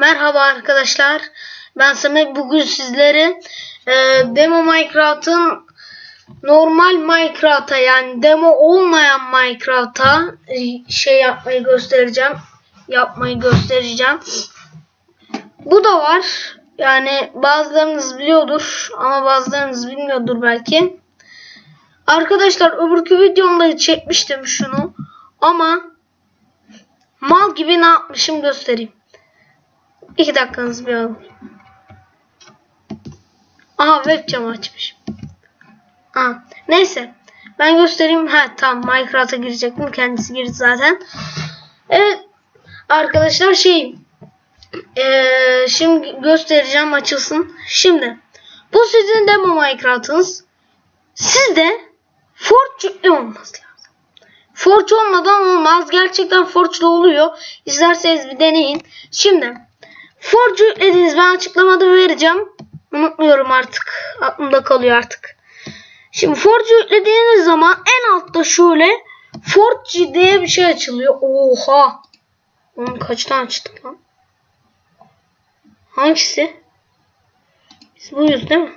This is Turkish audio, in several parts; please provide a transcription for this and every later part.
Merhaba arkadaşlar. Ben Samet. Bugün sizlere e, demo Minecraft'ın normal Minecraft'a yani demo olmayan Minecraft'a şey yapmayı göstereceğim. Yapmayı göstereceğim. Bu da var. Yani bazılarınız biliyordur ama bazılarınız bilmiyordur belki. Arkadaşlar öbürkü videomda çekmiştim şunu. Ama mal gibi ne yapmışım göstereyim. İki dakikanızı bir alın. Aha webcam açmış. Aha, neyse. Ben göstereyim. Ha tamam Minecraft'a girecektim. Kendisi girdi zaten. Evet. Arkadaşlar şey eee, şimdi göstereceğim açılsın. Şimdi bu sizin demo Minecraft'ınız. Sizde Forge olması lazım. Forge olmadan olmaz. Gerçekten Forge'da oluyor. İsterseniz bir deneyin. Şimdi Forge yüklediniz. Ben açıklamada vereceğim. Unutmuyorum artık. Aklımda kalıyor artık. Şimdi Forge yüklediğiniz zaman en altta şöyle Forge diye bir şey açılıyor. Oha. Onun kaçtan açtık lan? Hangisi? Biz buyuz değil mi?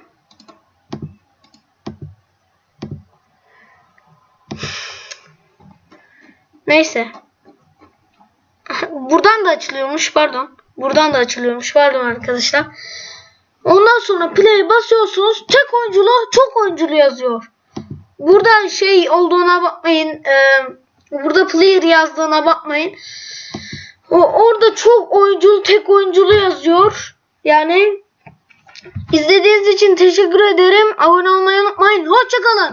Neyse. Buradan da açılıyormuş pardon. Buradan da açılıyormuş pardon arkadaşlar. Ondan sonra play'e basıyorsunuz. Tek oyunculu çok oyunculu yazıyor. Burada şey olduğuna bakmayın. Ee, burada player yazdığına bakmayın. O, orada çok oyunculu tek oyunculu yazıyor. Yani izlediğiniz için teşekkür ederim. Abone olmayı unutmayın. Hoşçakalın.